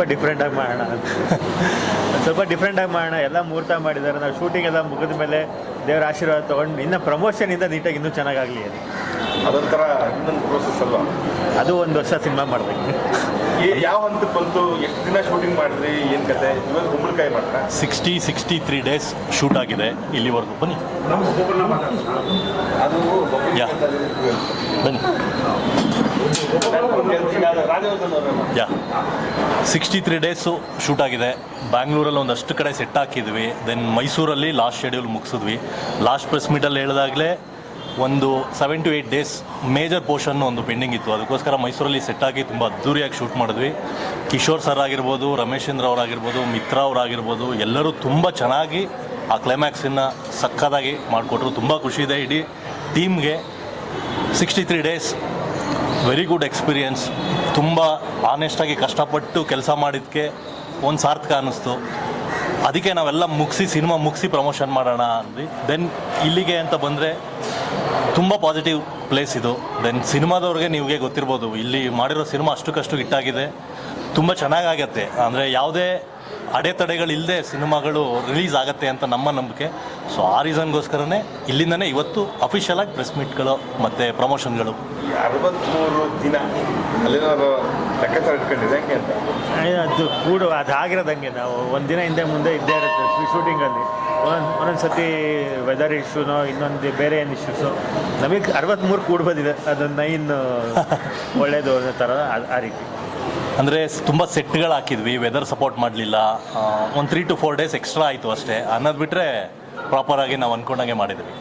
ಸ್ವಲ್ಪ ಡಿಫ್ರೆಂಟಾಗಿ ಮಾಡೋಣ ಅಂತ. ಸ್ವಲ್ಪ ಡಿಫ್ರೆಂಟಾಗಿ ಮಾಡೋಣ. ಎಲ್ಲ ಮುಹೂರ್ತ ಮಾಡಿದ್ದಾರೆ. ನಾವು ಶೂಟಿಂಗ್ ಎಲ್ಲ ಮುಗಿದ ಮೇಲೆ ದೇವರ ಆಶೀರ್ವಾದ ತೊಗೊಂಡು ಇನ್ನು ಪ್ರಮೋಷನಿಂದ ನೀಟಾಗಿ ಇನ್ನೂ ಚೆನ್ನಾಗಾಗಲಿ ಅದು ಅದೊಂಥರ ಇನ್ನೊಂದು ಪ್ರೋಸೆಸ್ ಅಲ್ವಾ? ಅದು ಒಂದು ವರ್ಷ ಸಿನಿಮಾ ಮಾಡಬೇಕು. ಈ ಯಾವ ಹಂತಕ್ಕೆ ಬಂತು? ಎಷ್ಟು ದಿನ ಶೂಟಿಂಗ್ ಮಾಡಿದ್ರಿ? ಏನು ಕತೆ? ಇವಾಗ ಕುಂಬಳಕಾಯಿ ಮಾಡ್ತಾ? Sixty sixty three days shoot ಆಗಿದೆ ಇಲ್ಲಿವರೆಗೂ. ಬನ್ನಿ. ಅದು ಯಾ. ಬನ್ನಿ. Yeah sixty three days shoot ಆಗಿದೆ. ಬ್ಯಾಂಗ್ಳೂರಲ್ಲಿ ಒಂದಷ್ಟು ಕಡೆ ಸೆಟ್ ಹಾಕಿದ್ವಿ. ದೆನ್ ಮೈಸೂರಲ್ಲಿ ಲಾಸ್ಟ್ ಶೆಡ್ಯೂಲ್ ಮುಗಿಸಿದ್ವಿ. ಲಾಸ್ಟ್ ಪ್ರೆಸ್ ಮೀಟಲ್ಲಿ ಹೇಳಿದಾಗಲೇ ಒಂದು seven to eight days major portion ಒಂದು ಪೆಂಡಿಂಗ್ ಇತ್ತು. ಅದಕ್ಕೋಸ್ಕರ ಮೈಸೂರಲ್ಲಿ ಸೆಟ್ ಆಗಿ ತುಂಬ ಅದ್ದೂರಿಯಾಗಿ ಶೂಟ್ ಮಾಡಿದ್ವಿ. ಕಿಶೋರ್ ಸರ್ ಆಗಿರ್ಬೋದು ರಮೇಶೇಂದ್ರ ಅವರಾಗಿರ್ಬೋದು ಮಿತ್ರ ಅವರಾಗಿರ್ಬೋದು ಎಲ್ಲರೂ ತುಂಬ ಚೆನ್ನಾಗಿ ಆ ಕ್ಲೈಮ್ಯಾಕ್ಸನ್ನು ಸಕ್ಕತ್ತಾಗಿ ಮಾಡಿಕೊಟ್ರು. ತುಂಬ ಖುಷಿ ಇದೆ. ಇಡೀ ಟೀಮ್ಗೆ sixty three days very good experience ತುಂಬ ಆನೆಸ್ಟಾಗಿ ಕಷ್ಟಪಟ್ಟು ಕೆಲಸ ಮಾಡಿದ್ದಕ್ಕೆ ಒಂದು ಸಾರ್ಥಕ ಅನ್ನಿಸ್ತು. ಅದಕ್ಕೆ ನಾವೆಲ್ಲ ಮುಗಿಸಿ ಸಿನಿಮಾ ಮುಗಿಸಿ ಪ್ರಮೋಷನ್ ಮಾಡೋಣ ಅಂದ್ವಿ. ದೆನ್ ಇಲ್ಲಿಗೆ ಅಂತ ಬಂದರೆ ತುಂಬ ಪಾಸಿಟಿವ್ ಪ್ಲೇಸ್ ಇದು. ದೆನ್ ಸಿನಿಮಾದವ್ರಿಗೆ ನಿಮಗೆ ಗೊತ್ತಿರ್ಬೋದು. ಇಲ್ಲಿ ಮಾಡಿರೋ ಸಿನಿಮಾ ಅಷ್ಟಕ್ಕಷ್ಟು ಹಿಟ್ಟಾಗಿದೆ ತುಂಬ ಚೆನ್ನಾಗಾಗತ್ತೆ. ಅಂದರೆ ಯಾವುದೇ ಅಡೆತಡೆಗಳಿಲ್ಲದೆ ಸಿನಿಮಾಗಳು ರಿಲೀಸ್ ಆಗುತ್ತೆ ಅಂತ ನಮ್ಮ ನಂಬಿಕೆ. ಸೊ ಆ ರೀಸನ್ಗೋಸ್ಕರನೇ ಇಲ್ಲಿಂದನೇ ಇವತ್ತು ಅಫಿಷಿಯಲಾಗಿ ಪ್ರೆಸ್ ಮೀಟ್ಗಳು ಮತ್ತು ಪ್ರಮೋಷನ್ಗಳು ಅರವತ್ತ್ಮೂರು ದಿನ ಅಲ್ಲೇನಾದ್ರು ಲೆಕ್ಕಾಚಾರ ಇಟ್ಕೊಂಡಿದೆ ಹೆಂಗೆ ಅಂತ? ಅದು ಕೂಡ ಅದು ಆಗಿರೋದಂಗೆ ನಾವು ಒಂದು ದಿನ ಹಿಂದೆ ಮುಂದೆ ಇದ್ದೇ ಇರುತ್ತೆ ಶೂಟಿಂಗಲ್ಲಿ. ಒಂದೊಂದು ಒಂದೊಂದು ಸತಿ ವೆದರ್ ಇಶ್ಯೂನೋ ಇನ್ನೊಂದು ಬೇರೆ ಏನು ಇಶ್ಯೂಸು ನಮಗೆ ಅರವತ್ತ್ಮೂರು ಕೂಡ ಬಂದಿದೆ ಅದು ನೈನ್ ಒಳ್ಳೇದು ಅನ್ನೋ ಥರ ಆ ರೀತಿ. ಅಂದರೆ ತುಂಬ ಸೆಟ್ಗಳು ಹಾಕಿದ್ವಿ ವೆದರ್ ಸಪೋರ್ಟ್ ಮಾಡಲಿಲ್ಲ. ಒಂದು three to four days extra ಆಯಿತು ಅಷ್ಟೇ. ಅನ್ನೋದು ಬಿಟ್ಟರೆ ಪ್ರಾಪರಾಗಿ ನಾವು ಅಂದ್ಕೊಂಡಂಗೆ ಮಾಡಿದ್ವಿ.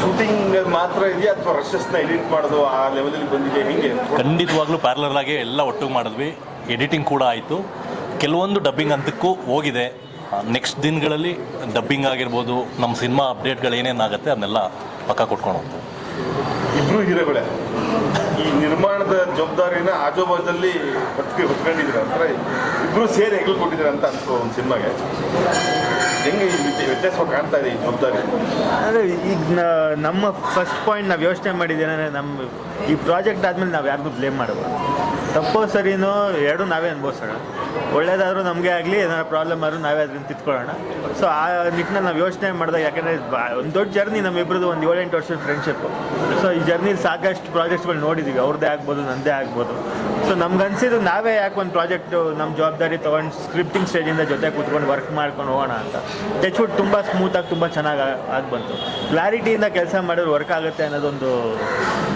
ಶೂಟಿಂಗ್ ಮಾತ್ರ ಇದೆಯಾ ಅಥವಾ ರಶಸ್ನ ಎಡಿಟ್ ಮಾಡೋದು ಆ ಲೆವೆಲಲ್ಲಿ ಬಂದಿದೆ ಹೆಂಗೆ? ಖಂಡಿತವಾಗ್ಲೂ ಪ್ಯಾರಲರ್ ಆಗಿ ಎಲ್ಲ ಒಟ್ಟಿಗೆ ಮಾಡಿದ್ವಿ. ಎಡಿಟಿಂಗ್ ಕೂಡ ಆಯಿತು. ಕೆಲವೊಂದು ಡಬ್ಬಿಂಗ್ ಅಂತಕ್ಕೂ ಹೋಗಿದೆ. ನೆಕ್ಸ್ಟ್ ದಿನಗಳಲ್ಲಿ ಡಬ್ಬಿಂಗ್ ಆಗಿರ್ಬೋದು ನಮ್ಮ ಸಿನಿಮಾ ಅಪ್ಡೇಟ್ಗಳು ಏನೇನಾಗುತ್ತೆ ಅದನ್ನೆಲ್ಲ ಪಕ್ಕ ಕೊಟ್ಕೊಂಡು ಹೋಗ್ತೀವಿ. ಇಬ್ಬರು ಹೀರೋಗಳೇ? ಈ ನಿರ್ಮಾಣದ ಜವಾಬ್ದಾರಿನ ಆಜೋಬಾಜಲ್ಲಿ ಹೊತ್ತಿ ಹೊತ್ಕೊಂಡಿದ್ರೆ ಅಂದ್ರೆ ಇಬ್ರು ಸೇರಿ ಹೆಗ್ಲು ಕೊಟ್ಟಿದ್ದಾರೆ ಅಂತ ಅನ್ಸೋ ಒಂದು ಸಿನಿಮಾಗೆ. ಹೆಂಗೆ ಕಾಣ್ತಾ ಇದೆ ಈ ಜವಾಬ್ದಾರಿ? ಅಂದರೆ ಈಗ ನಮ್ಮ ಫಸ್ಟ್ ಪಾಯಿಂಟ್ ನಾವು ಯೋಚನೆ ಮಾಡಿದ್ದೇನೆ ನಮ್ಮ ಈ ಪ್ರಾಜೆಕ್ಟ್ ಆದಮೇಲೆ ನಾವು ಯಾರಿಗೂ ಬ್ಲೇಮ್ ಮಾಡಬಾರ್ದು. ತಪ್ಪೋ ಸರಿನೋ ಎರಡು ನಾವೇ ಅನುಭವಿಸೋಣ. ಒಳ್ಳೇದಾದರೂ ನಮಗೆ ಆಗಲಿ, ಏನಾದ್ರು ಪ್ರಾಬ್ಲಮ್ ಆದರೂ ನಾವೇ ಅದನ್ನು ತಿತ್ಕೊಳ್ಳೋಣ ಸೊ ಆ ನಿಟ್ಟಿನಲ್ಲಿ ನಾವು ಯೋಚನೆ ಮಾಡಿದಾಗ ಯಾಕಂದರೆ ಒಂದು ದೊಡ್ಡ ಜರ್ನಿ ನಮ್ಮಿಬ್ಬರದು ಒಂದು ಏಳೆಂಟು ವರ್ಷದ ಫ್ರೆಂಡ್ಶಿಪ್ಪು ಸೊ ಈ ಜರ್ನಿ ಸಾಕಷ್ಟು ಪ್ರಾಜೆಕ್ಟ್ಸ್ಗಳು ನೋಡಿದ್ದೀವಿ ಅವ್ರದ್ದೇ ಆಗ್ಬೋದು, ನಂದೇ ಆಗ್ಬೋದು. ಸೊ ನಮ್ಗೆ ಅನ್ಸಿದ್ದು ನಾವೇ ಯಾಕೆ ಒಂದು ಪ್ರಾಜೆಕ್ಟು ನಮ್ಮ ಜವಾಬ್ದಾರಿ ತೊಗೊಂಡು ಸ್ಕ್ರಿಪ್ಟಿಂಗ್ ಸ್ಟೇಜಿಂದ ಜೊತೆ ಕೂತ್ಕೊಂಡು ವರ್ಕ್ ಮಾಡ್ಕೊಂಡು ಹೋಗೋಣ ಅಂತ. ಟಚ್ವುಡ್ ತುಂಬ ಸ್ಮೂತಾಗಿ ತುಂಬ ಚೆನ್ನಾಗಿ ಆಗಿ ಬಂತು. ಕ್ಲಾರಿಟಿಯಿಂದ ಕೆಲಸ ಮಾಡಿದ್ರೆ ವರ್ಕ್ ಆಗುತ್ತೆ ಅನ್ನೋದೊಂದು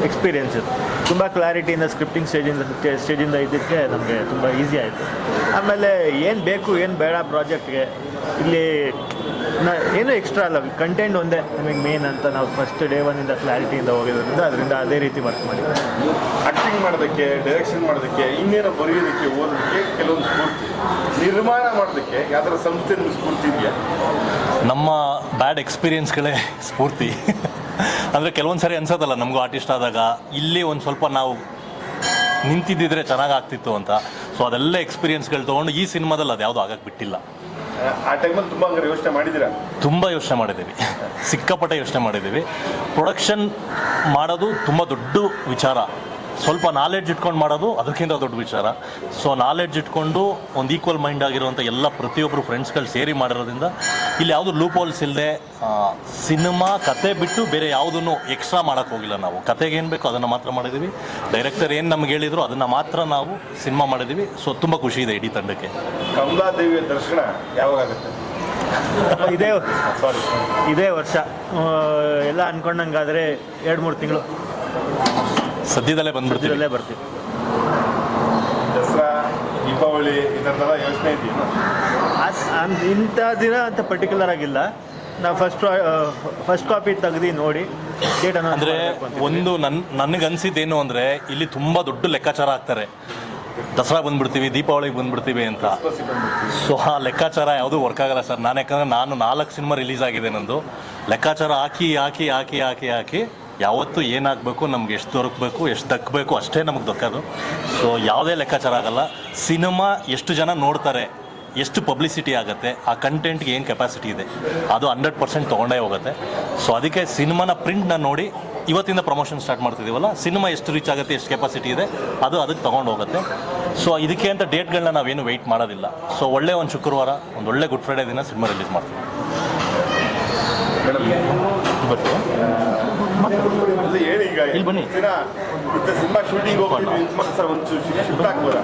ಎಕ್ಸ್ಪೀರಿಯನ್ಸ್ ಇತ್ತು. ತುಂಬ ಕ್ಲಾರಿಟಿಯಿಂದ ಸ್ಕ್ರಿಪ್ಟಿಂಗ್ ಸ್ಟೇಜಿಂದ ಸ್ಟೇಜಿಂದ ಇದ್ದಕ್ಕೆ ನಮಗೆ ತುಂಬ ಈಸಿ ಆಯಿತು. ಆಮೇಲೆ ಏನು ಬೇಕು ಏನು ಬೇಡ ಪ್ರಾಜೆಕ್ಟ್ಗೆ ಇಲ್ಲಿ ನ- ಏನು ಎಕ್ಸ್ಟ್ರಾ ಅಲ್ಲ ಕಂಟೆಂಟ್ ಒಂದೇ ನಮಗೆ ಮೇನ್ ಅಂತ ನಾವು ಫಸ್ಟ್ ಡೇ ಒನ್ನಿಂದ ಕ್ಲಾರಿಟಿಯಿಂದ ಹೋಗಿರೋದ್ರಿಂದ ಅದರಿಂದ ಅದೇ ರೀತಿ ವರ್ಕ್ ಮಾಡಿ. ಆಕ್ಟಿಂಗ್ ಮಾಡೋದಕ್ಕೆ ಡೈರೆಕ್ಷನ್ ಮಾಡೋದಕ್ಕೆ ಇನ್ನೇನೋ ಬರೆಯೋದಕ್ಕೆ ಓದೋದಕ್ಕೆ ಕೆಲವೊಂದು ಸ್ಫೂರ್ತಿ. ನಿರ್ಮಾಣ ಮಾಡೋದಕ್ಕೆ ಯಾವ್ದಾರ ಸಂಸ್ಥೆ ನಿಮ್ಗೆ ಸ್ಫೂರ್ತಿ ಇದೆಯಾ? ನಮ್ಮ ಬ್ಯಾಡ್ ಎಕ್ಸ್ಪೀರಿಯನ್ಸ್ಗಳೇ ಸ್ಫೂರ್ತಿ. ಅಂದರೆ ಕೆಲವೊಂದು ಸಾರಿ ಅನ್ಸೋದಲ್ಲ ನಮಗೂ ಆರ್ಟಿಸ್ಟ್ ಆದಾಗ ಇಲ್ಲಿ ಒಂದು ಸ್ವಲ್ಪ ನಾವು ನಿಂತಿದ್ದಿದ್ರೆ ಚೆನ್ನಾಗಾಗ್ತಿತ್ತು ಅಂತ. ಸೊ ಅದೆಲ್ಲ ಎಕ್ಸ್ಪೀರಿಯನ್ಸ್ಗಳು ತೊಗೊಂಡು ಈ ಸಿನಿಮಾದಲ್ಲಿ ಅದು ಯಾವುದೂ ಆಗಕ್ಕೆ ಬಿಟ್ಟಿಲ್ಲ. ಆ ಟೈಮಲ್ಲಿ ತುಂಬ ಹಂಗಾರೆ ಯೋಚನೆ ಮಾಡಿದ್ದೀರಾ? ತುಂಬ ಯೋಚನೆ ಮಾಡಿದ್ದೀವಿ. ಸಿಕ್ಕಾಪಟ್ಟೆ ಯೋಚನೆ ಮಾಡಿದ್ದೀವಿ. ಪ್ರೊಡಕ್ಷನ್ ಮಾಡೋದು ತುಂಬ ದೊಡ್ಡ ವಿಚಾರ. ಸ್ವಲ್ಪ ನಾಲೆಡ್ಜ್ ಇಟ್ಕೊಂಡು ಮಾಡೋದು ಅದಕ್ಕಿಂತ ದೊಡ್ಡ ವಿಚಾರ. ಸೊ ನಾಲೆಡ್ಜ್ ಇಟ್ಕೊಂಡು ಒಂದು ಈಕ್ವಲ್ ಮೈಂಡ್ ಆಗಿರುವಂಥ ಎಲ್ಲ ಪ್ರತಿಯೊಬ್ಬರು ಫ್ರೆಂಡ್ಸ್ಗಳು ಸೇರಿ ಮಾಡಿರೋದ್ರಿಂದ ಇಲ್ಲಿ ಯಾವುದು ಲೂಪ್ ಹೋಲ್ಸ್ ಇಲ್ಲದೆ ಸಿನಿಮಾ ಕತೆ ಬಿಟ್ಟು ಬೇರೆ ಯಾವುದನ್ನು ಎಕ್ಸ್ಟ್ರಾ ಮಾಡೋಕ್ಕೆ ಹೋಗಿಲ್ಲ ನಾವು. ಕತೆಗೆ ಏನು ಬೇಕೋ ಅದನ್ನು ಮಾತ್ರ ಮಾಡಿದ್ದೀವಿ ಡೈರೆಕ್ಟರ್ ಏನು ನಮ್ಗೆ ಹೇಳಿದ್ರು ಅದನ್ನು ಮಾತ್ರ ನಾವು ಸಿನಿಮಾ ಮಾಡಿದ್ದೀವಿ ಸೊ ತುಂಬ ಖುಷಿ ಇದೆ ಇಡೀ ತಂಡಕ್ಕೆ. ಕಮಲಾದೇವಿಯ ದರ್ಶನ ಯಾವಾಗುತ್ತೆ ಇದೇ ಸಾರಿ ಇದೇ ವರ್ಷ. ಎಲ್ಲ ಅಂದ್ಕೊಂಡಂಗಾದರೆ ಎರಡು ಮೂರು ತಿಂಗಳು. ಸದ್ಯದಲ್ಲೇ ಬಂದ್ಬಿಡ್ತೀವಿ. ಬರ್ತೀವಿ. ದಸರಾ ದೀಪಾವಳಿ ಈ ಥರದ್ದೆಲ್ಲ ಯೋಚನೆ ಅದ್- ಇಂಥ ದಿನ ಅಂತ ಪರ್ಟಿಕ್ಯುಲರ್ ಆಗಿಲ್ಲ. ನಾವು ಫಸ್ಟ್ ಫಸ್ಟ್ ಕಾಪಿ ತೆಗ್ದು ನೋಡಿ ಡೇಟ್ ಅಂದ್ರೆ ಒಂದು ನನ್ ನನಗೆ ಅನ್ಸಿದ್ದೇನು ಅಂದ್ರೆ ಇಲ್ಲಿ ತುಂಬಾ ದೊಡ್ಡ ಲೆಕ್ಕಾಚಾರ ಆಗ್ತಾರೆ. ದಸರಾ ಬಂದ್ಬಿಡ್ತೀವಿ ದೀಪಾವಳಿಗೆ ಬಂದ್ಬಿಡ್ತೀವಿ ಅಂತ. ಸೊ ಆ ಲೆಕ್ಕಾಚಾರ ಯಾವುದೂ ವರ್ಕ್ ಆಗಲ್ಲ ಸರ್. ನಾನು ಯಾಕಂದ್ರೆ ನಾನು ನಾಲ್ಕು ಸಿನಿಮಾ ರಿಲೀಸ್ ಆಗಿದೆ ನಂದು. ಲೆಕ್ಕಾಚಾರ ಹಾಕಿ ಹಾಕಿ ಹಾಕಿ ಹಾಕಿ ಹಾಕಿ ಯಾವತ್ತು ಏನಾಗಬೇಕು ನಮ್ಗೆ ಎಷ್ಟು ದೊರಕಬೇಕು ಎಷ್ಟು ದಕ್ಕಬೇಕು ಅಷ್ಟೇ ನಮಗೆ ದೊಕ್ಕೋದು ಸೊ ಯಾವುದೇ ಲೆಕ್ಕಾಚಾರ ಆಗಲ್ಲ. ಸಿನಿಮಾ ಎಷ್ಟು ಜನ ನೋಡ್ತಾರೆ ಎಷ್ಟು ಪಬ್ಲಿಸಿಟಿ ಆಗುತ್ತೆ ಆ ಕಂಟೆಂಟ್ಗೆ ಏನು ಕೆಪಾಸಿಟಿ ಇದೆ ಅದು ಹಂಡ್ರೆಡ್ ಪರ್ಸೆಂಟ್ ತೊಗೊಂಡೇ ಹೋಗುತ್ತೆ. ಸೊ ಅದಕ್ಕೆ ಸಿನಿಮಾನ ಪ್ರಿಂಟ್ನ ನೋಡಿ ಇವತ್ತಿಂದ ಪ್ರಮೋಷನ್ ಸ್ಟಾರ್ಟ್ ಮಾಡ್ತಿದ್ದೀವಲ್ಲ ಸಿನಿಮಾ ಎಷ್ಟು ರೀಚ್ ಆಗುತ್ತೆ ಎಷ್ಟು ಕೆಪಾಸಿಟಿ ಇದೆ ಅದು ಅದಕ್ಕೆ ತೊಗೊಂಡು ಹೋಗುತ್ತೆ. ಸೊ ಇದಕ್ಕೆ ಅಂತ ಡೇಟ್ಗಳನ್ನ ನಾವೇನು ವೆಯ್ಟ್ ಮಾಡೋದಿಲ್ಲ. ಸೊ ಒಳ್ಳೆ ಒಂದು ಶುಕ್ರವಾರ ಒಂದು ಒಳ್ಳೆ ಗುಡ್ ಫ್ರೈಡೇ ದಿನ ಸಿನಿಮಾ ರಿಲೀಸ್ ಮಾಡ್ತೀವಿ. ಇಲ್ಲಿ ಬನ್ನಿ. ಸಿನಿಮಾ ಶೂಟಿಂಗ್ ಹೋಗ್ತಿದ್ವಿ ಸರ್ ಒಂದು ಶೂಟ್ ಆಗ್ಬೋದಾ.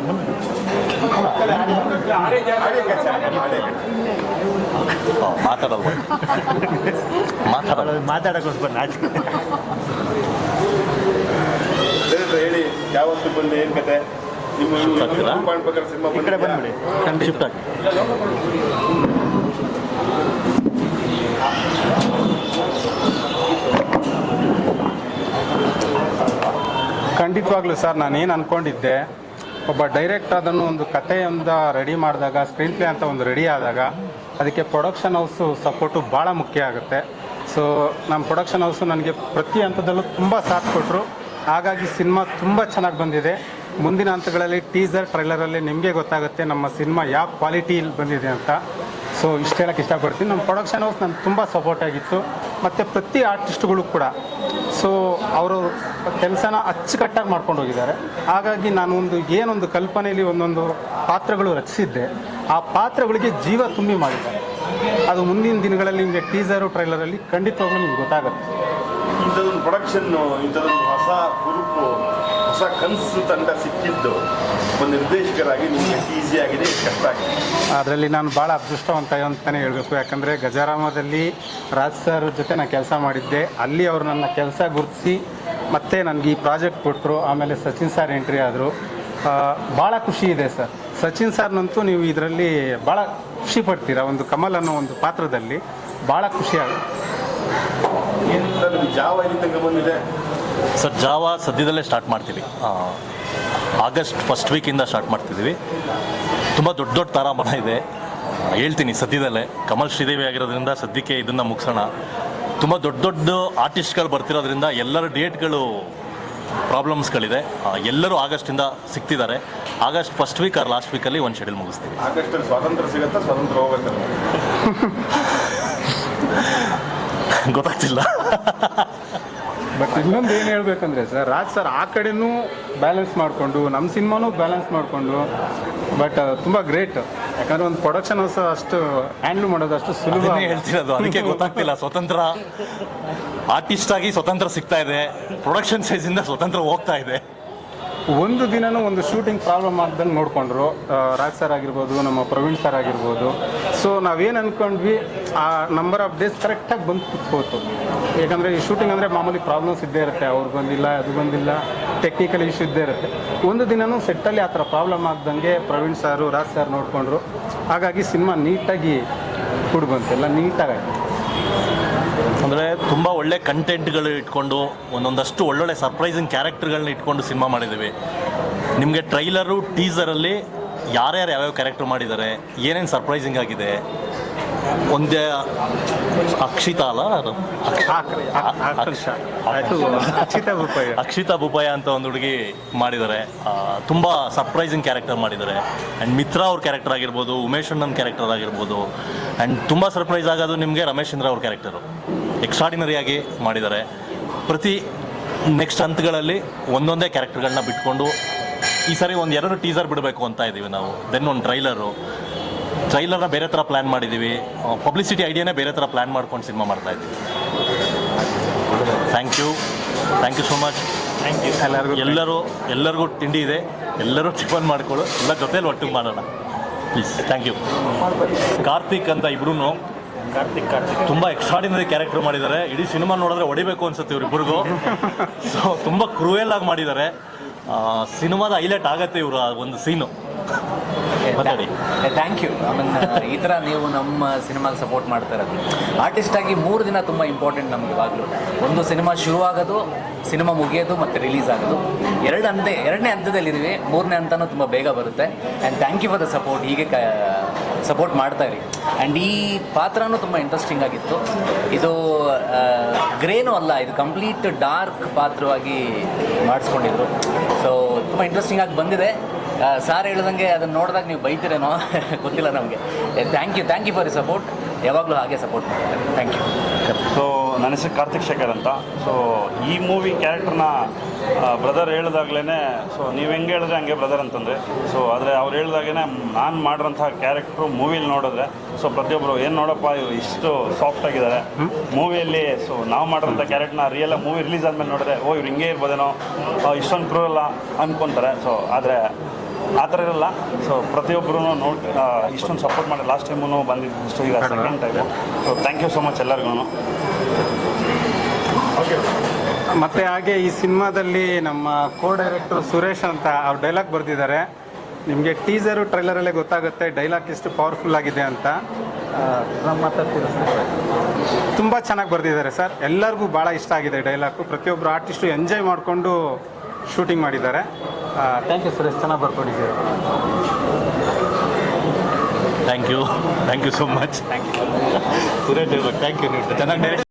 ಮಾತಾಡಲ್ವ ಮಾತಾಡಲ್ಲ ಮಾತಾಡೋಕ್ಕೋಸ್ಕರ ಬೇರೆ ಹೇಳಿ ಯಾವತ್ತು ಬಂದು ಏನ್ ಕತೆ ನಿಮ್ಮ ಸಿನಿಮಾ ಈ ಕಡೆ ಬಂದ್ಬಿಡಿ ಶಿಫ್ಟ್ ಆಗಿ ಖಂಡಿತವಾಗ್ಲೂ ಸರ್, ನಾನೇನು ಅಂದ್ಕೊಂಡಿದ್ದೆ ಒಬ್ಬ ಡೈರೆಕ್ಟ್ ಅದನ್ನು ಒಂದು ಕಥೆಯಿಂದ ರೆಡಿ ಮಾಡಿದಾಗ ಸ್ಕ್ರೀನ್ ಪ್ಲೇ ಅಂತ ಒಂದು ರೆಡಿ ಆದಾಗ, ಅದಕ್ಕೆ ಪ್ರೊಡಕ್ಷನ್ ಹೌಸು ಸಪೋರ್ಟು ಭಾಳ ಮುಖ್ಯ ಆಗುತ್ತೆ. ಸೊ ನಮ್ಮ ಪ್ರೊಡಕ್ಷನ್ ಹೌಸು ನನಗೆ ಪ್ರತಿ ಹಂತದಲ್ಲೂ ತುಂಬ ಸಾಥ್ ಕೊಟ್ಟರು ಹಾಗಾಗಿ ಸಿನಿಮಾ ತುಂಬ ಚೆನ್ನಾಗಿ ಬಂದಿದೆ. ಮುಂದಿನ ಹಂತಗಳಲ್ಲಿ ಟೀಸರ್ ಟ್ರೈಲರಲ್ಲಿ ನಿಮಗೆ ಗೊತ್ತಾಗುತ್ತೆ ನಮ್ಮ ಸಿನಿಮಾ ಯಾವ ಕ್ವಾಲಿಟಿಯಲ್ಲಿ ಬಂದಿದೆ ಅಂತ. ಸೊ ಇಷ್ಟು ಹೇಳೋಕ್ಕೆ ಇಷ್ಟಪಡ್ತೀನಿ. ನಮ್ಮ ಪ್ರೊಡಕ್ಷನ್ ಹೌಸ್ ನನಗೆ ತುಂಬ ಸಪೋರ್ಟ್ ಆಗಿತ್ತು. ಮತ್ತು ಪ್ರತಿ ಆರ್ಟಿಸ್ಟ್ಗಳು ಕೂಡ ಸೊ ಅವರು ಕೆಲಸನ ಅಚ್ಚುಕಟ್ಟಾಗಿ ಮಾಡ್ಕೊಂಡು ಹೋಗಿದ್ದಾರೆ. ಹಾಗಾಗಿ ನಾನು ಒಂದು ಏನೊಂದು ಕಲ್ಪನೆಯಲ್ಲಿ ಒಂದೊಂದು ಪಾತ್ರಗಳು ರಚಿಸಿದ್ದೆ. ಆ ಪಾತ್ರಗಳಿಗೆ ಜೀವ ತುಂಬಿ ಮಾಡಿದ್ದಾರೆ. ಅದು ಮುಂದಿನ ದಿನಗಳಲ್ಲಿ ನಿಮಗೆ ಟೀಸರು ಟ್ರೈಲರಲ್ಲಿ ಖಂಡಿತವಾಗ್ಲೂ ನಿಮ್ಗೆ ಗೊತ್ತಾಗುತ್ತೆ. ಇಂಥದ್ದೊಂದು ಪ್ರೊಡಕ್ಷನ್ನು ಇಂಥದ್ದೊಂದು ಹೊಸ ಹೊಸ ಕನಸು ತಂಡ ಸಿಕ್ಕಿದ್ದು. ಒಂದು ನಿರ್ದೇಶಕರಾಗಿ ನಿಮಗೆ ಈಸಿ ಆಗಿದೆ ಕಷ್ಟ ಆಗಿದೆ. ಅದರಲ್ಲಿ ನಾನು ಭಾಳ ಅದೃಷ್ಟವಂತ ಅಂತಲೇ ಹೇಳಬೇಕು. ಯಾಕಂದರೆ ಗಜಾರಾಮದಲ್ಲಿ ರಾಜ್ ಸರ್ ಜೊತೆ ನಾನು ಕೆಲಸ ಮಾಡಿದ್ದೆ. ಅಲ್ಲಿ ಅವರು ನನ್ನ ಕೆಲಸ ಗುರುತಿಸಿ ಮತ್ತೆ ನನಗೆ ಈ ಪ್ರಾಜೆಕ್ಟ್ ಕೊಟ್ಟರು ಆಮೇಲೆ ಸಚಿನ್ ಸರ್ ಎಂಟ್ರಿ ಆದರು. ಭಾಳ ಖುಷಿ ಇದೆ ಸರ್. ಸಚಿನ್ ಸರ್ನಂತೂ ನೀವು ಇದರಲ್ಲಿ ಭಾಳ ಖುಷಿ ಪಡ್ತೀರಾ? ಒಂದು ಕಮಲ್ ಅನ್ನೋ ಒಂದು ಪಾತ್ರದಲ್ಲಿ ಭಾಳ ಖುಷಿ ಏನು ಸರ್ ಜಾವ ಇಲ್ಲಿ ತನಕ ಬಂದಿದೆ? ಸರ್ ಜಾವ ಸದ್ಯದಲ್ಲೇ ಸ್ಟಾರ್ಟ್ ಮಾಡ್ತೀವಿ. ಆಗಸ್ಟ್ ಫಸ್ಟ್ ವೀಕಿಂದ ಸ್ಟಾರ್ಟ್ ಮಾಡ್ತಿದ್ದೀವಿ. ತುಂಬ ದೊಡ್ಡ ದೊಡ್ಡ ತಾರಾಮಣ ಇದೆ. ಹೇಳ್ತೀನಿ ಸದ್ಯದಲ್ಲೇ. ಕಮಲ್ ಶ್ರೀದೇವಿ ಆಗಿರೋದ್ರಿಂದ ಸದ್ಯಕ್ಕೆ ಇದನ್ನು ಮುಗಿಸೋಣ. ತುಂಬ ದೊಡ್ಡ ದೊಡ್ಡ ಆರ್ಟಿಸ್ಟ್ಗಳು ಬರ್ತಿರೋದ್ರಿಂದ ಎಲ್ಲರ ಡೇಟ್ಗಳು ಪ್ರಾಬ್ಲಮ್ಸ್ಗಳಿದೆ ಎಲ್ಲರೂ ಆಗಸ್ಟಿಂದ ಸಿಗ್ತಿದ್ದಾರೆ. August first week or last ವೀಕಲ್ಲಿ ಒಂದು ಶೆಡ್ಯೂಲ್ ಮುಗಿಸ್ತೀವಿ. ಆಗಸ್ಟಲ್ಲಿ ಸ್ವಾತಂತ್ರ್ಯ ಸಿಗುತ್ತಾ ಸ್ವಾತಂತ್ರ್ಯ ಹೋಗುತ್ತೆ ಗೊತ್ತಾಗ್ತಿಲ್ಲ. ಬಟ್ ಇನ್ನೊಂದು ಏನು ಹೇಳ್ಬೇಕಂದ್ರೆ ಸರ್ ರಾಜ್ ಸರ್ ಆ ಕಡೆನೂ ಬ್ಯಾಲೆನ್ಸ್ ಮಾಡಿಕೊಂಡು ನಮ್ಮ ಸಿನಿಮಾನೂ ಬ್ಯಾಲೆನ್ಸ್ ಮಾಡಿಕೊಂಡು ಬಟ್ ತುಂಬ ಗ್ರೇಟ್ ಯಾಕಂದ್ರೆ ಒಂದು ಪ್ರೊಡಕ್ಷನ್ ಸಹ ಅಷ್ಟು ಹ್ಯಾಂಡಲ್ ಮಾಡೋದು ಅಷ್ಟು ಸುಲಭ ಹೇಳ್ತಿರೋದು ಅದಕ್ಕೆ ಗೊತ್ತಾಗ್ತಿಲ್ಲ. ಸ್ವತಂತ್ರ ಆರ್ಟಿಸ್ಟ್ ಆಗಿ ಸ್ವತಂತ್ರ ಸಿಗ್ತಾ ಇದೆ. ಪ್ರೊಡಕ್ಷನ್ ಸೈಜಿಂದ ಸ್ವತಂತ್ರ ಹೋಗ್ತಾ ಇದೆ. ಒಂದು ದಿನನೂ ಒಂದು ಶೂಟಿಂಗ್ ಪ್ರಾಬ್ಲಮ್ ಆಗ್ದಂಗೆ ನೋಡಿಕೊಂಡ್ರು. ರಾಜ್ ಸರ್ ಆಗಿರ್ಬೋದು, ನಮ್ಮ ಪ್ರವೀಣ್ ಸರ್ ಆಗಿರ್ಬೋದು. ಸೊ ನಾವೇನು ಅಂದ್ಕೊಂಡ್ವಿ ಆ ನಂಬರ್ ಆಫ್ ಡೇಸ್ ಕರೆಕ್ಟಾಗಿ ಬಂದು ಕುತ್ಕೋತು. ಯಾಕಂದರೆ ಈ ಶೂಟಿಂಗ್ ಅಂದರೆ ಮಾಮೂಲಿ ಪ್ರಾಬ್ಲಮ್ಸ್ ಇದ್ದೇ ಇರುತ್ತೆ. ಅವ್ರು ಬಂದಿಲ್ಲ, ಅದು ಬಂದಿಲ್ಲ ಟೆಕ್ನಿಕಲ್ ಇಶ್ಯೂ ಇದ್ದೇ ಇರುತ್ತೆ. ಒಂದು ದಿನನೂ ಸೆಟ್ಟಲ್ಲಿ ಆ ಥರ ಪ್ರಾಬ್ಲಮ್ ಆಗ್ದಂಗೆ ಪ್ರವೀಣ್ ಸಾರು ರಾಜ್ ಸರ್ ನೋಡಿಕೊಂಡ್ರು. ಹಾಗಾಗಿ ಸಿನಿಮಾ ನೀಟಾಗಿ ಕೂಡಿ ಬಂತು ಎಲ್ಲ ನೀಟಾಗಿ ಅಂದರೆ ತುಂಬ ಒಳ್ಳೆ ಕಂಟೆಂಟ್ಗಳು ಇಟ್ಕೊಂಡು ಒಂದೊಂದಷ್ಟು ಒಳ್ಳೊಳ್ಳೆ ಸರ್ಪ್ರೈಸಿಂಗ್ ಕ್ಯಾರೆಕ್ಟರ್ಗಳನ್ನ ಇಟ್ಕೊಂಡು ಸಿನಿಮಾ ಮಾಡಿದ್ದೀವಿ ನಿಮಗೆ ಟ್ರೈಲರು ಟೀಸರಲ್ಲಿ ಯಾರ್ಯಾರು ಯಾವ್ಯಾವ ಕ್ಯಾರೆಕ್ಟರ್ ಮಾಡಿದ್ದಾರೆ ಏನೇನು ಸರ್ಪ್ರೈಸಿಂಗ್ ಆಗಿದೆ ಒಂದೇ ಅಕ್ಷಿತಾ ಅಲ್ಲ ಅಕ್ಷಿತ ಅಕ್ಷಿತಾ ಬುಪಾಯ ಅಂತ ಒಂದು ಹುಡುಗಿ ಮಾಡಿದ್ದಾರೆ ತುಂಬ ಸರ್ಪ್ರೈಸಿಂಗ್ ಕ್ಯಾರೆಕ್ಟರ್ ಮಾಡಿದ್ದಾರೆ ಆ್ಯಂಡ್ ಮಿತ್ರ ಅವ್ರ ಕ್ಯಾರೆಕ್ಟರ್ ಆಗಿರ್ಬೋದು ಉಮೇಶ್ ಅಣ್ಣನ ಕ್ಯಾರೆಕ್ಟರ್ ಆಗಿರ್ಬೋದು ಆ್ಯಂಡ್ ತುಂಬ ಸರ್ಪ್ರೈಸ್ ಆಗೋದು ನಿಮಗೆ ರಮೇಶ್ ಚಂದ್ರ ಅವ್ರ ಕ್ಯಾರೆಕ್ಟರು ಎಕ್ಸ್ಟ್ರಾಡಿನರಿಯಾಗಿ ಮಾಡಿದ್ದಾರೆ. ಪ್ರತಿ ನೆಕ್ಸ್ಟ್ ಹಂತ್ಗಳಲ್ಲಿ ಒಂದೊಂದೇ ಕ್ಯಾರೆಕ್ಟರ್ಗಳನ್ನ ಬಿಟ್ಕೊಂಡು ಈ ಸರಿ ಒಂದು ಎರಡು ಟೀಸರ್ ಬಿಡಬೇಕು ಅಂತ ಇದ್ದೀವಿ ನಾವು. ದೆನ್ ಒಂದು ಟ್ರೈಲರು ಟ್ರೈಲರ್ನ ಬೇರೆ ಥರ ಪ್ಲ್ಯಾನ್ ಮಾಡಿದ್ದೀವಿ ಪಬ್ಲಿಸಿಟಿ ಐಡಿಯಾನೇ ಬೇರೆ ಥರ ಪ್ಲ್ಯಾನ್ ಮಾಡ್ಕೊಂಡು ಸಿನಿಮಾ ಮಾಡ್ತಾ ಇದ್ದೀವಿ. Thank you thank you so much thank you ಎಲ್ಲರಿಗೂ ಎಲ್ಲರೂ ಎಲ್ಲರಿಗೂ ತಿಂಡಿ ಇದೆ. ಎಲ್ಲರೂ ಟಿಫನ್ ಮಾಡ್ಕೊಳ್ಳು. ಎಲ್ಲ ಜೊತೆಲಿ ಒಟ್ಟಿಗೆ ಮಾಡೋಣ. ಪ್ಲೀಸ್ ಥ್ಯಾಂಕ್ ಯು ಕಾರ್ತಿಕ್ ಅಂತ ಇಬ್ರು ಕಾರ್ತಿಕ್ ಕಾರ್ತಿಕ್. ತುಂಬ ಎಕ್ಸ್ಟ್ರಾಡಿನರಿ ಕ್ಯಾರೆಕ್ಟರ್ ಮಾಡಿದ್ದಾರೆ. ಇಡೀ ಸಿನಿಮಾ ನೋಡಿದ್ರೆ ಹೊಡಿಬೇಕು ಅನ್ಸುತ್ತೆ ಇವ್ರಿಬ್ರಿಗೂ. ಸೊ ತುಂಬ ಕ್ರೂಯಲ್ ಆಗಿ ಮಾಡಿದ್ದಾರೆ. ಸಿನಿಮಾದ ಹೈಲೈಟ್ ಆಗತ್ತೆ ಇವರು ಒಂದು ಸೀನು ಮಾತಾಡಿ. ಥ್ಯಾಂಕ್ ಯು ಆಮೇಲೆ ಈ ಥರ ನೀವು ನಮ್ಮ ಸಿನಿಮಾಗೆ ಸಪೋರ್ಟ್ ಮಾಡ್ತಾ ಇರೋದು. ಆರ್ಟಿಸ್ಟ್ ಆಗಿ ಮೂರು ದಿನ ತುಂಬ ಇಂಪಾರ್ಟೆಂಟ್ ನಮ್ಗೆ ಇವಾಗಲೂ. ಒಂದು ಸಿನಿಮಾ ಶುರುವಾಗೋದು ಸಿನಿಮಾ ಮುಗಿಯೋದು ಮತ್ತು ರಿಲೀಸ್ ಆಗೋದು. ಎರಡು ಹಂತೆ ಎರಡನೇ ಹಂತದಲ್ಲಿ ಇದೀವಿ ಮೂರನೇ ಹಂತನೂ ತುಂಬ ಬೇಗ ಬರುತ್ತೆ. And thank you for the support ಹೀಗೆ ಕ ಸಪೋರ್ಟ್ ಮಾಡ್ತಾ ಇರಿ. ಆ್ಯಂಡ್ ಈ ಪಾತ್ರನೂ ತುಂಬ ಇಂಟ್ರೆಸ್ಟಿಂಗ್ ಆಗಿತ್ತು. ಇದು ಗ್ರೇನೂ ಅಲ್ಲ, ಇದು ಕಂಪ್ಲೀಟ್ ಡಾರ್ಕ್ ಪಾತ್ರವಾಗಿ ಮಾಡಿಸ್ಕೊಂಡಿದ್ರು. ಸೊ ತುಂಬ ಇಂಟ್ರೆಸ್ಟಿಂಗ್ ಆಗಿ ಬಂದಿದೆ. ಸಾರ್ ಹೇಳ್ದಂಗೆ ಅದನ್ನು ನೋಡಿದಾಗ ನೀವು ಬೈತೀರೇನೋ, ಗೊತ್ತಿಲ್ಲ ನಮಗೆ. Thank you thank you for you support ಯಾವಾಗಲೂ ಹಾಗೆ ಸಪೋರ್ಟ್ ಮಾಡ್ತಾರೆ ಥ್ಯಾಂಕ್ ಯು ಸೊ ನನ್ನ ಹೆಸರು ಕಾರ್ತಿಕ್ ಶೇಖರ್ ಅಂತ. ಸೊ ಈ ಮೂವಿ ಕ್ಯಾರೆಕ್ಟರ್ನ ಬ್ರದರ್ ಹೇಳಿದಾಗ್ಲೇ ಸೊ ನೀವು ಹೆಂಗೆ ಹೇಳಿದ್ರೆ ಹಂಗೆ ಬ್ರದರ್ ಅಂತಂದರೆ. ಸೊ ಆದರೆ ಅವ್ರು ಹೇಳಿದಾಗೇ ನಾನು ಮಾಡಿರೋಂಥ ಕ್ಯಾರೆಕ್ಟ್ರು ಮೂವಿಲಿ ನೋಡಿದ್ರೆ ಸೊ ಪ್ರತಿಯೊಬ್ಬರು ಏನು ನೋಡಪ್ಪ, ಇವರು ಇಷ್ಟು ಸಾಫ್ಟ್ ಆಗಿದ್ದಾರೆ. ಮೂವಿಯಲ್ಲಿ ಸೊ ನಾವು ಮಾಡಿರೋಂಥ ಕ್ಯಾರೆಕ್ಟ್ನ ರಿಯಲ್ ಮೂವಿ ರಿಲೀಸ್ ಆದಮೇಲೆ ನೋಡಿದ್ರೆ, ಓ, ಇವ್ರು ಹಿಂಗೆ ಇರ್ಬೋದೇನೋ ಇಷ್ಟೊಂದು ಕ್ರೂರಲ್ಲ ಅನ್ಕೊತಾರೆ. ಸೊ ಆದರೆ ಆ ಥರ ಇರಲ್ಲ. ಸೊ ಪ್ರತಿಯೊಬ್ಬರೂ ನೋಡಿ ಇಷ್ಟೊಂದು ಸಪೋರ್ಟ್ ಮಾಡಿ ಲಾಸ್ಟ್ ಟೈಮು ಬಂದಿದ್ದು ಸೊ ಈಗ second time so thank you so much ಎಲ್ಲರಿಗೂ ಮತ್ತೆ ಹಾಗೆ ಈ ಸಿನಿಮಾದಲ್ಲಿ ನಮ್ಮ ಕೋ ಡೈರೆಕ್ಟರ್ ಸುರೇಶ್ ಅಂತ ಅವ್ರು ಡೈಲಾಗ್ ಬರೆದಿದ್ದಾರೆ. ನಿಮಗೆ ಟೀಸರು ಟ್ರೈಲರಲ್ಲೇ ಗೊತ್ತಾಗುತ್ತೆ. ಡೈಲಾಗ್ ಎಷ್ಟು ಪವರ್ಫುಲ್ ಆಗಿದೆ ಅಂತ. ತುಂಬ ಚೆನ್ನಾಗಿ ಬರೆದಿದ್ದಾರೆ ಸರ್. ಎಲ್ಲರಿಗೂ ಭಾಳ ಇಷ್ಟ ಆಗಿದೆ ಡೈಲಾಗು ಪ್ರತಿಯೊಬ್ಬರು ಆರ್ಟಿಸ್ಟು ಎಂಜಾಯ್ ಮಾಡಿಕೊಂಡು ಶೂಟಿಂಗ್ ಮಾಡಿದ್ದಾರೆ. ಥ್ಯಾಂಕ್ ಯು ಸರ್ ಎಷ್ಟು ಚೆನ್ನಾಗಿ ಬರ್ಕೊಂಡಿದ್ದೀರಿ. Thank you thank you so much thank you Suresh thank you ನೀವು. ಚೆನ್ನಾಗಿ